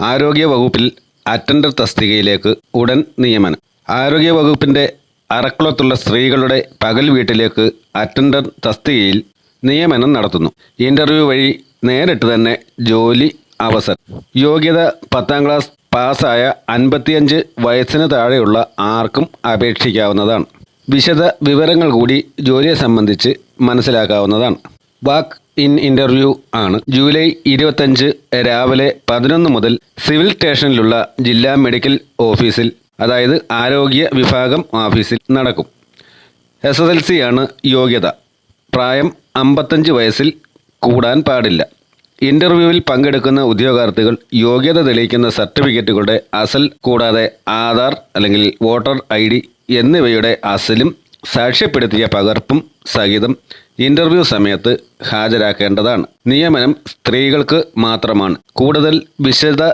ആരോഗ്യ വകുപ്പിൽ അറ്റൻഡർ തസ്തികയിലേക്ക് ഉടൻ നിയമനം. ആരോഗ്യ വകുപ്പിന്റെ അറക്കുളത്തുള്ള സ്ത്രീകളുടെ പകൽ വീട്ടിലേക്ക് അറ്റൻഡർ തസ്തികയിൽ നിയമനം നടത്തുന്നു. ഇന്റർവ്യൂ വഴി നേരിട്ട് തന്നെ ജോലി അവസരം. യോഗ്യത പത്താം ക്ലാസ് പാസ്സായ അൻപത്തിയഞ്ച് വയസ്സിന് താഴെയുള്ള ആർക്കും അപേക്ഷിക്കാവുന്നതാണ്. വിശദ വിവരങ്ങൾ കൂടി ജോലിയെ സംബന്ധിച്ച് മനസ്സിലാക്കാവുന്നതാണ്. വാക്ക് ഇൻ ഇന്റർവ്യൂ ആണ്. ജൂലൈ ഇരുപത്തഞ്ച് രാവിലെ പതിനൊന്ന് മുതൽ സിവിൽ സ്റ്റേഷനിലുള്ള ജില്ലാ മെഡിക്കൽ ഓഫീസിൽ അതായത് ആരോഗ്യ വിഭാഗം ഓഫീസിൽ നടക്കും. എസ് എസ് എൽ സി ആണ് യോഗ്യത. പ്രായം അമ്പത്തഞ്ച് വയസ്സിൽ കൂടാൻ പാടില്ല. ഇന്റർവ്യൂവിൽ പങ്കെടുക്കുന്ന ഉദ്യോഗാർത്ഥികൾ യോഗ്യത തെളിയിക്കുന്ന സർട്ടിഫിക്കറ്റുകളുടെ അസൽ കൂടാതെ ആധാർ അല്ലെങ്കിൽ വോട്ടർ ഐ ഡി എന്നിവയുടെ അസലും സാക്ഷ്യപ്പെടുത്തിയ പകർപ്പും സഹിതം ഇന്റർവ്യൂ സമയത്ത് ഹാജരാക്കേണ്ടതാണ്. നിയമനം സ്ത്രീകൾക്ക് മാത്രമാണ്. കൂടുതൽ വിശദ